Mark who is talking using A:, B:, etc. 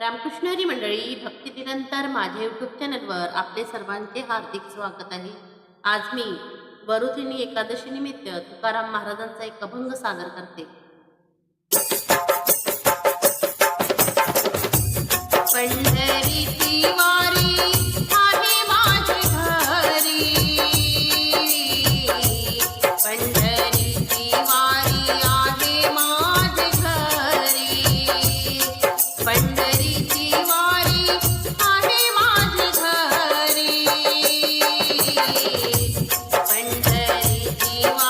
A: रामकृष्णरी मंडळी भक्तिदिनंतर माझ्या यूट्यूब चॅनलवर आपले सर्वांचे हार्दिक स्वागत आहे. आज मी वरुथिनी एकादशीनिमित्त तुकाराम महाराजांचा एक अभंग सादर करते. पंढरी Wow.